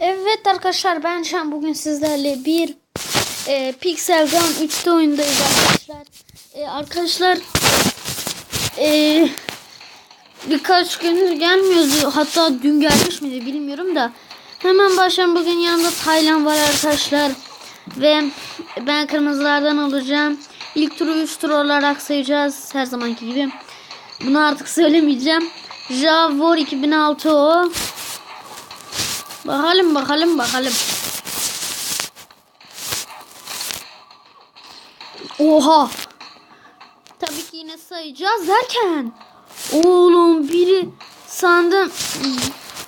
Evet arkadaşlar ben şu an bugün sizlerle bir e, Pixel Gun 3'te oyundayız arkadaşlar. E, arkadaşlar e, birkaç gündür gelmiyordu. Hatta dün gelmiş miydi bilmiyorum da. Hemen başlayalım. Bugün yanımda Taylan var arkadaşlar. Ve ben kırmızılardan olacağım. İlk turu 3 tur olarak sayacağız. Her zamanki gibi. Bunu artık söylemeyeceğim. Javor 2006 o. Bakalım bakalım bakalım. Oha. Tabii ki yine sayacağız derken. Oğlum biri sandım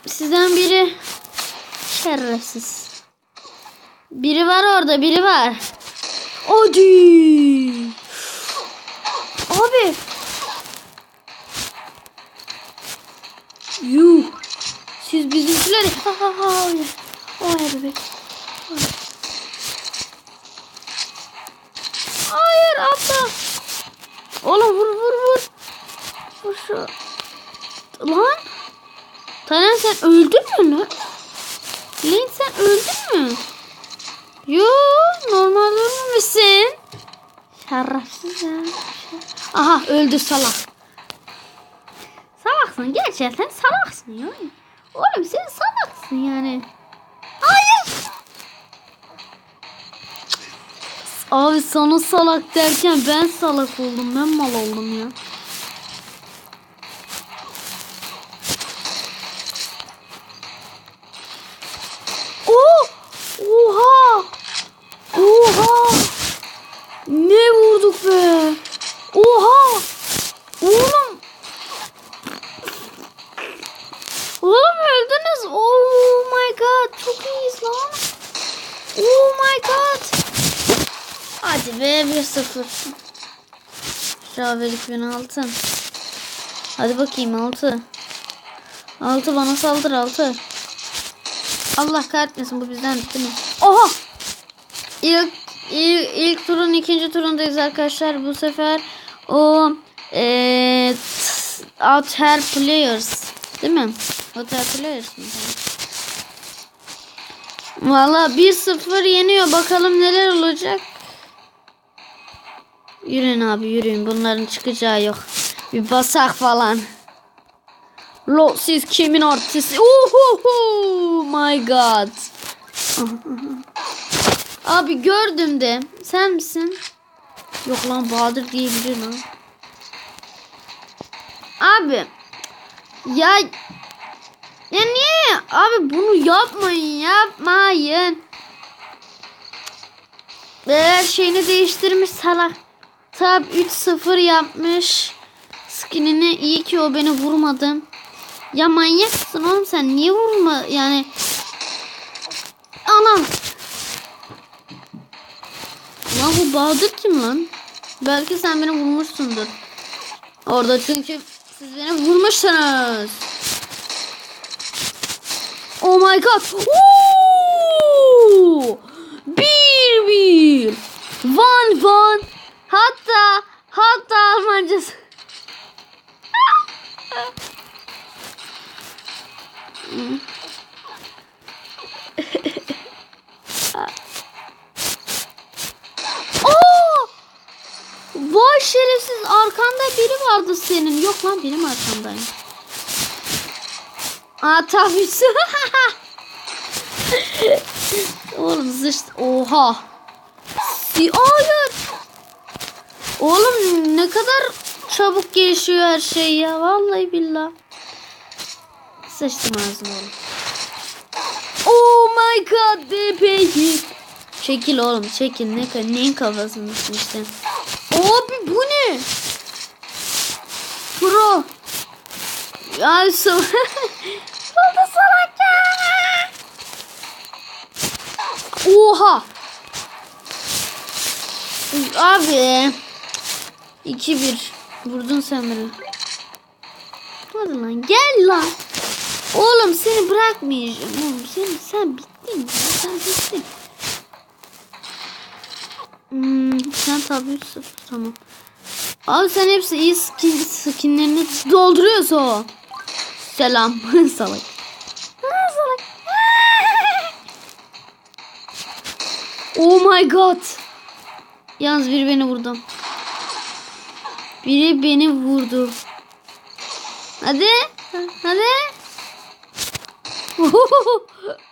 sizden biri şerefsiz. Biri var orada biri var. Hadi. Abi. Yuh. Siz bizimkileri... Hayır. Hayır bebek. Hayır abla. Oğlum vur vur vur. Vur şu. Lan. Taner sen öldün mü lan? Link sen öldün mü? Yo normal ölmemişsin. Şerefsiz ya. Aha öldü salak. Salaksın gerçekten salaksın ya. Oğlum sen salaksın yani. Hayır. Abi sana salak derken ben salak oldum. Ben mal oldum ya. Oo! Oha! Oha! Ne vurduk be? Oha! Oğlum Oğlum öldünüz. Oh my god. Çok iyiyiz lan. Oh my god. Hadi 1-0. Şavelik bin altın. Hadi bakayım 6. 6 bana saldır 6. Allah kahretmesin bu bizden değil mi? Oha! İlk, ilk, ilk turun ikinci turundayız arkadaşlar. Bu sefer o eee Outer Players değil mi? Outer Players mi? Valla 1-0 yeniyor. Bakalım neler olacak. Yürüyün abi yürüyün. Bunların çıkacağı yok. Bir basak falan. Lo siz kimin artisti? Uhuhu my god. Abi gördüm de. Sen misin? Yok lan Bahadır diyebilir lan. Abi. Ya. Ya niye? Abi bunu yapmayın. Yapmayın. Her şeyini değiştirmiş salak. Tab 3-0 yapmış. Skinini iyi ki o beni vurmadı. Ya manyaksın oğlum sen niye vurma yani. Anam. Lan bu Bahadır kim lan? Belki sen beni vurmuşsundur. Orada çünkü siz beni vurmuşsunuz. Oh my god. Oo! Yok lan benim arkamdayım. Aa. Oğlum zışt. Oha. Si Hayır. Oğlum ne kadar çabuk gelişiyor her şey ya. Vallahi billah. Sıçtım ağzıma oğlum. Oh my god bebeğim. Çekil oğlum çekil. Ne, neyin kafasındasın işte. Abi bu ne? Pro. Ya so Oldu salak ya. Oha. Abi. 2-1. Vurdun sen beni. Hadi lan gel lan. Oğlum seni bırakmayacağım. Oğlum sen, sen bittin ya. Sen bittin. Hmm, sen tabii 3-0 tamam. Abi sen hepsi iyi skin, skinlerini dolduruyorsa o. Selam salak. salak. oh my god. Yalnız biri beni vurdu. Biri beni vurdu. Hadi. Hadi.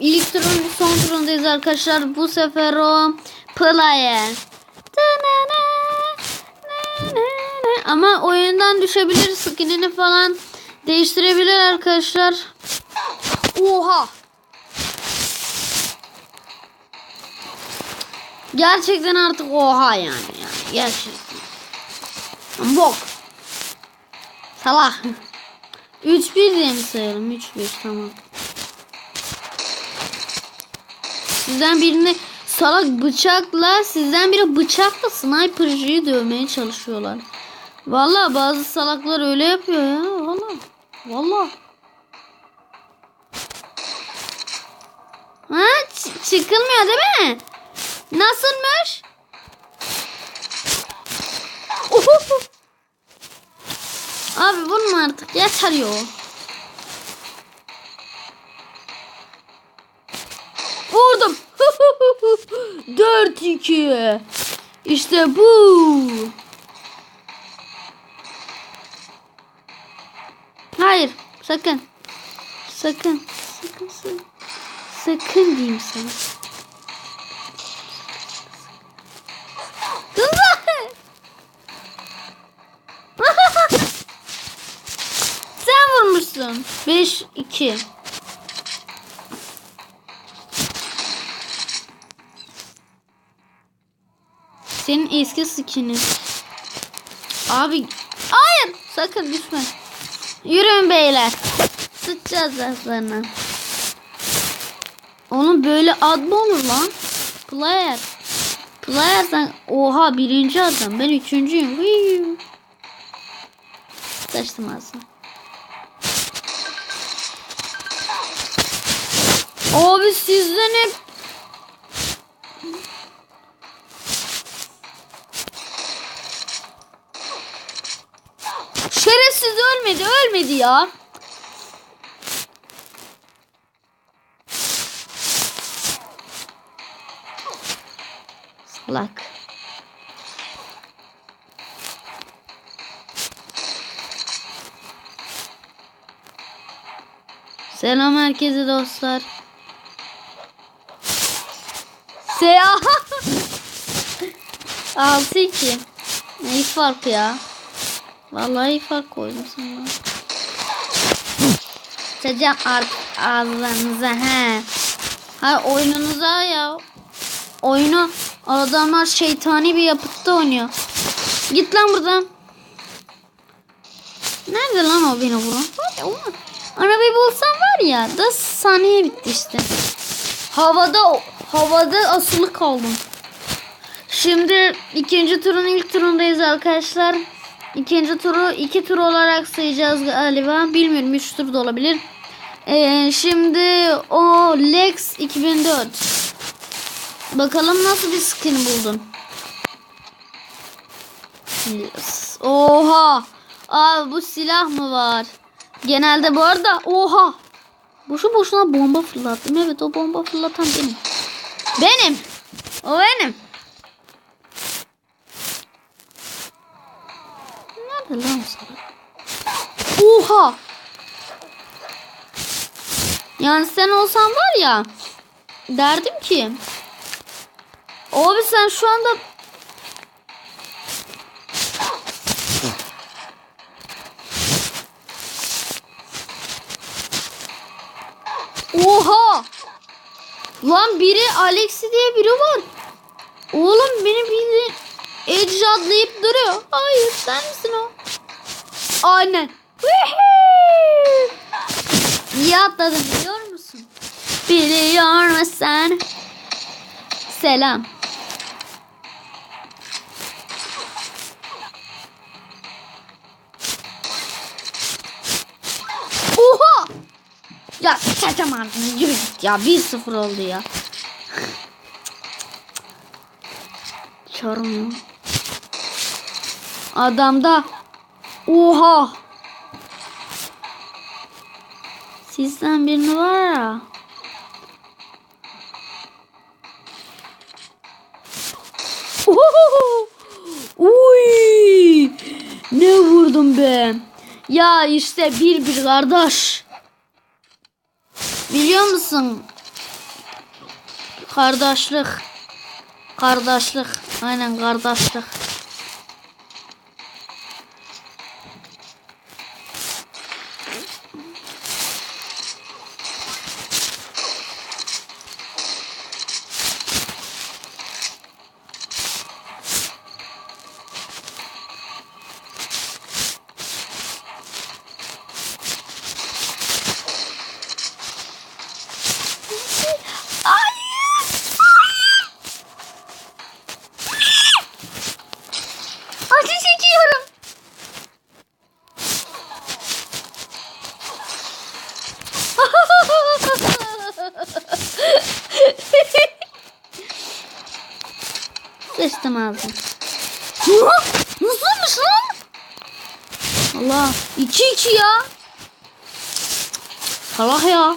İlk turun son turundayız arkadaşlar. Bu sefer o player. Ama oyundan düşebilir. Skinini falan değiştirebilir arkadaşlar. Oha. Gerçekten artık oha yani. yani gerçekten. Bok. Salak. 3-1 diye mi sayalım? 3-1 tamam. Sizden birini salak bıçakla sizden biri bıçakla sniper'cıyı dövmeye çalışıyorlar. Vallahi bazı salaklar öyle yapıyor ya. Vallahi. Vallahi. Ha çıkılmıyor değil mi? Nasılmış? Uhuhu. Abi vurma artık yeter yo. 4-2. İşte bu. Hayır. Sakın. Sakın. Sakın. Sakın, sakın diyeyim sana. Sen vurmuşsun. 5-2. Senin eski skinin. Abi hayır sakın düşme. Yürüyün beyler. Sıçacağız azlarına. Onun böyle ad mı olur lan? Player. Player sen oha birinci adam ben üçüncüyüm. Hıyy. Saçtım aslında. Abi sizden hep Şerefsiz ölmedi ölmedi ya. Salak. Selam herkese dostlar. Seyahat. 6-2. Ne fark ya? Vallahi fark koydum sana. Sıcam ağzınıza he. Hayır oyununuza ya. Oyunu adamlar şeytani bir yapıtta oynuyor. Git lan buradan. Nerede lan o beni vuran? Hadi ulan. Arabayı bulsam var ya da saniye bitti işte. Havada havada asılı kaldım. Şimdi ikinci turun ilk turundayız arkadaşlar. İkinci turu iki tur olarak sayacağız galiba. Bilmiyorum üç tur da olabilir. Ee, şimdi o Lex 2004. Bakalım nasıl bir skin buldun. Yes. Oha. Abi bu silah mı var? Genelde bu arada oha. Boşu boşuna bomba fırlattım. Evet o bomba fırlatan benim. Benim. O benim. Nerede lan o salak? Oha. Yani sen olsan var ya derdim ki Abi sen şu anda Oha! Lan biri Alexi diye biri var. Oğlum beni biri ecdadlayıp duruyor. Hayır sen misin o? Aynen. Woohoo! İyi atladın biliyor musun? Biliyor musun? Selam. Oha! Ya sıçacağım ağzını yürü git ya 1-0 oldu ya. Çarım ya. Adamda Oha! Sizden birini var ya. Uy! Ne vurdum be. Ya işte bir bir kardeş. Biliyor musun? Kardeşlik. Kardeşlik. Aynen kardeşlik. Hayır! Hayır! Ateş ediyorum. Sıçtım ağzım. Nasılmış lan? Allah. 2-2 ya. Allah ya.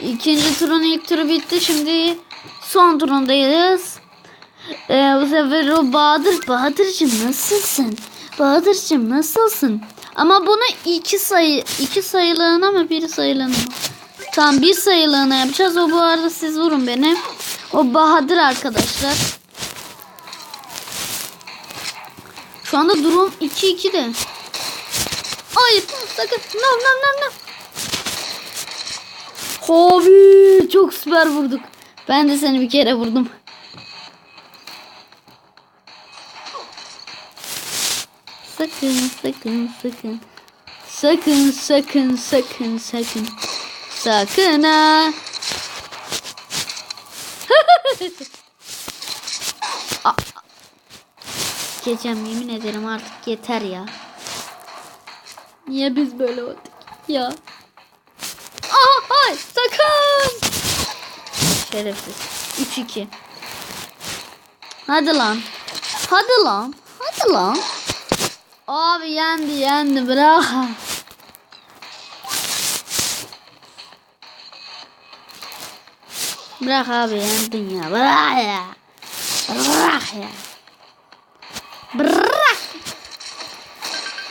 İkinci turun ilk turu bitti. Şimdi son turundayız. Ee, bu sefer o Bahadır. Bahadır'cığım nasılsın? Bahadır'cığım nasılsın? Ama bunu iki sayı iki sayılığına mı bir sayılığına mı? Tamam bir sayılığına yapacağız. O bu arada siz vurun beni. O Bahadır arkadaşlar. Şu anda durum 2-2 de. Hayır sakın. No no no no. Abi çok süper vurduk. Ben de seni bir kere vurdum. Sakın sakın sakın. Sakın sakın sakın sakın. Sakın ha. Aa. Geçeceğim yemin ederim artık yeter ya. Niye biz böyle olduk ya? Aha hayır sakın. Şerefsiz. 3-2. Hadi lan. Hadi lan. Hadi lan. Abi yendi yendi bırak. Bırak abi yendin ya. Bırak ya. Bırak ya. Bırak.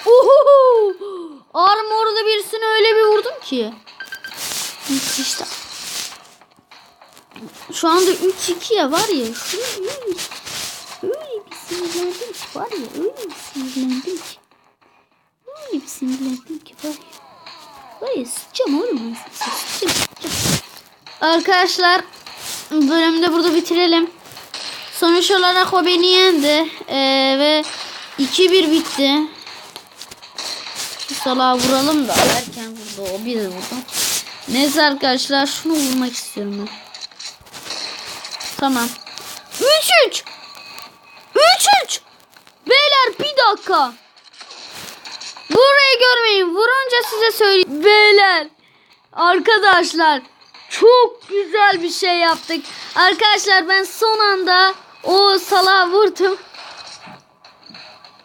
Uhu. Armor'da birisini öyle bir vurdum ki. İşte. Şu anda 3-2 ya var ya. Öyle, öyle bir sinirlendim ki var ya. Öyle bir sinirlendim ki. Öyle bir sinirlendim ki var ya. Var ya sıçacağım oğlum. sıçacağım. Arkadaşlar bölümde burada bitirelim. Sonuç olarak o beni yendi. Ee, ve 2-1 bitti. Şu salağı vuralım da erken vurdu o bir de vurdu. Neyse arkadaşlar şunu vurmak istiyorum ben. Tamam. 3-3 3-3 Beyler bir dakika. Burayı görmeyin. Vurunca size söyleyeyim. Beyler. Arkadaşlar. Çok güzel bir şey yaptık. Arkadaşlar ben son anda o salağa vurdum.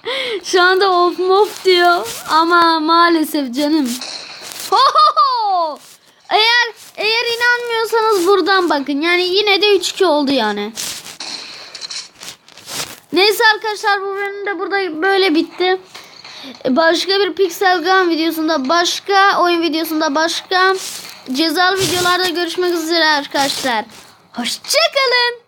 Şu anda of mof diyor. Ama maalesef canım. Ho ho ho! Eğer eğer inanmıyorsanız buradan bakın. Yani yine de 3-2 oldu yani. Neyse arkadaşlar bu bölüm de burada böyle bitti. Başka bir Pixel Gun videosunda, başka oyun videosunda, başka cezalı videolarda görüşmek üzere arkadaşlar. Hoşçakalın.